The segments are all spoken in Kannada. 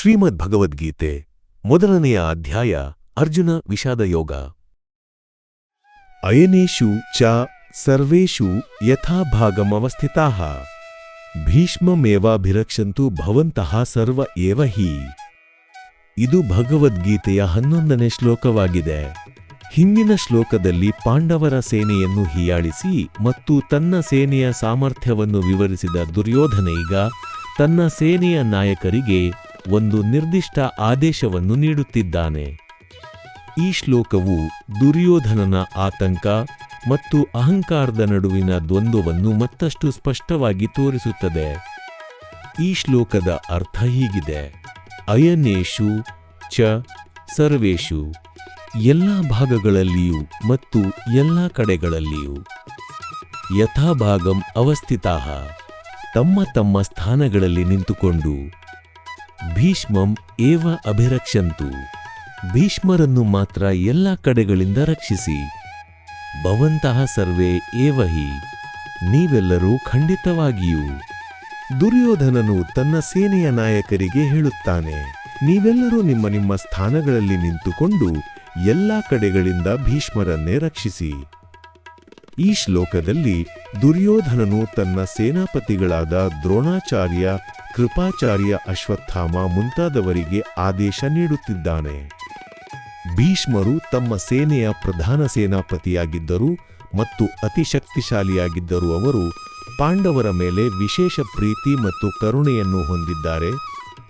ಶ್ರೀಮದ್ ಭಗವದ್ಗೀತೆ ಮೊದಲನೆಯ ಅಧ್ಯಾಯ ಅರ್ಜುನ ವಿಷಾದಯೋಗ ಅಯನೇಷು ಚ ಸರ್ವೇಷು ಯಥಾಭಾಗಮವಸ್ಥಿತಾಃ. ಭೀಷ್ಮಮೇವಾಭಿರಕ್ಷಂತು ಭವಂತಹ ಸರ್ವ ಏವ ಹಿ. ಇದು ಭಗವದ್ಗೀತೆಯ ಹನ್ನೊಂದನೇ ಶ್ಲೋಕವಾಗಿದೆ. ಹಿಂದಿನ ಶ್ಲೋಕದಲ್ಲಿ ಪಾಂಡವರ ಸೇನೆಯನ್ನು ಹೀಯಾಳಿಸಿ ಮತ್ತು ತನ್ನ ಸೇನೆಯ ಸಾಮರ್ಥ್ಯವನ್ನು ವಿವರಿಸಿದ ದುರ್ಯೋಧನ ಈಗ ತನ್ನ ಸೇನೆಯ ನಾಯಕರಿಗೆ ಒಂದು ನಿರ್ದಿಷ್ಟ ಆದೇಶವನ್ನು ನೀಡುತ್ತಿದ್ದಾನೆ. ಈ ಶ್ಲೋಕವು ದುರ್ಯೋಧನನ ಆತಂಕ ಮತ್ತು ಅಹಂಕಾರದ ನಡುವಿನ ದ್ವಂದ್ವವನ್ನು ಮತ್ತಷ್ಟು ಸ್ಪಷ್ಟವಾಗಿ ತೋರಿಸುತ್ತದೆ. ಈ ಶ್ಲೋಕದ ಅರ್ಥ ಹೀಗಿದೆ. ಅಯನೇಶು ಚ ಸರ್ವೇಶು ಎಲ್ಲ ಭಾಗಗಳಲ್ಲಿಯೂ ಮತ್ತು ಎಲ್ಲ ಕಡೆಗಳಲ್ಲಿಯೂ ಯಥಾಭಾಗಂ ಅವಸ್ಥಿತಾಹ ತಮ್ಮ ತಮ್ಮ ಸ್ಥಾನಗಳಲ್ಲಿ ನಿಂತುಕೊಂಡು ಭೀಷ್ಮಂ ಏವ ಅಭಿರಕ್ಷಂತು. ಭೀಷ್ಮರನ್ನು ಮಾತ್ರ ಎಲ್ಲ ಕಡೆಗಳಿಂದ ರಕ್ಷಿಸಿ. ಭವಂತಹ ಸರ್ವೇ ಏವ ಹಿ. ನೀವೆಲ್ಲರೂ ಖಂಡಿತವಾಗಿಯೂ. ದುರ್ಯೋಧನನು ತನ್ನ ಸೇನೆಯ ನಾಯಕರಿಗೆ ಹೇಳುತ್ತಾನೆ. ನೀವೆಲ್ಲರೂ ನಿಮ್ಮ ನಿಮ್ಮ ಸ್ಥಾನಗಳಲ್ಲಿ ನಿಂತುಕೊಂಡು ಎಲ್ಲಾ ಕಡೆಗಳಿಂದ ಭೀಷ್ಮರನ್ನೇ ರಕ್ಷಿಸಿ. ಈ ಶ್ಲೋಕದಲ್ಲಿ ದುರ್ಯೋಧನನು ತನ್ನ ಸೇನಾಪತಿಗಳಾದ ದ್ರೋಣಾಚಾರ್ಯ, ಕೃಪಾಚಾರ್ಯ ಅಶ್ವತ್ಥಾಮ ಮುಂತಾದವರಿಗೆ ಆದೇಶ ನೀಡುತ್ತಿದ್ದಾನೆ. ಭೀಷ್ಮರು ತಮ್ಮ ಸೇನೆಯ ಪ್ರಧಾನ ಸೇನಾಪತಿಯಾಗಿದ್ದರು ಮತ್ತು ಅತಿ ಶಕ್ತಿಶಾಲಿಯಾಗಿದ್ದರು ಅವರು ಪಾಂಡವರ ಮೇಲೆ ವಿಶೇಷ ಪ್ರೀತಿ ಮತ್ತು ಕರುಣೆಯನ್ನು ಹೊಂದಿದ್ದಾರೆ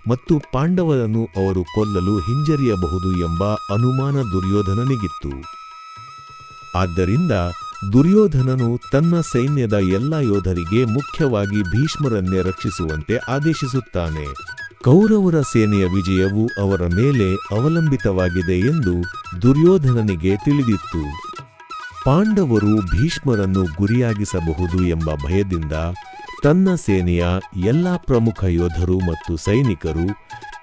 ಮತ್ತು ಪಾಂಡವರನ್ನು ಅವರು ಕೊಲ್ಲಲು ಹಿಂಜರಿಯಬಹುದು ಎಂಬ ಅನುಮಾನ ದುರ್ಯೋಧನನಿಗಿತ್ತು. ಆದ್ದರಿಂದ ದುರ್ಯೋಧನನು ತನ್ನ ಸೈನ್ಯದ ಎಲ್ಲ ಯೋಧರಿಗೆ ಮುಖ್ಯವಾಗಿ ಭೀಷ್ಮರನ್ನೇ ರಕ್ಷಿಸುವಂತೆ ಆದೇಶಿಸುತ್ತಾನೆ. ಕೌರವರ ಸೇನೆಯ ವಿಜಯವು ಅವರ ಮೇಲೆ ಅವಲಂಬಿತವಾಗಿದೆ ಎಂದು ದುರ್ಯೋಧನನಿಗೆ ತಿಳಿದಿತ್ತು. ಪಾಂಡವರು ಭೀಷ್ಮರನ್ನು ಗುರಿಯಾಗಿಸಬಹುದು ಎಂಬ ಭಯದಿಂದ ತನ್ನ ಸೇನೆಯ ಎಲ್ಲ ಪ್ರಮುಖ ಯೋಧರು ಮತ್ತು ಸೈನಿಕರು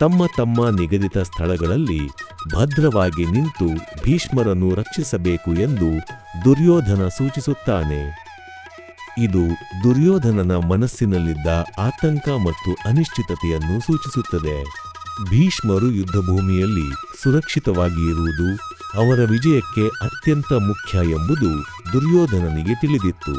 ತಮ್ಮ ತಮ್ಮ ನಿಗದಿತ ಸ್ಥಳಗಳಲ್ಲಿ ಭದ್ರವಾಗಿ ನಿಂತು ಭೀಷ್ಮರನ್ನು ರಕ್ಷಿಸಬೇಕು ಎಂದು ದುರ್ಯೋಧನ ಸೂಚಿಸುತ್ತಾನೆ. ಇದು ದುರ್ಯೋಧನನ ಮನಸ್ಸಿನಲ್ಲಿದ್ದ ಆತಂಕ ಮತ್ತು ಅನಿಶ್ಚಿತತೆಯನ್ನು ಸೂಚಿಸುತ್ತದೆ. ಭೀಷ್ಮರು ಯುದ್ಧಭೂಮಿಯಲ್ಲಿ ಸುರಕ್ಷಿತವಾಗಿ ಇರುವುದು ಅವರ ವಿಜಯಕ್ಕೆ ಅತ್ಯಂತ ಮುಖ್ಯ ಎಂಬುದು ದುರ್ಯೋಧನನಿಗೆ ತಿಳಿದಿತ್ತು.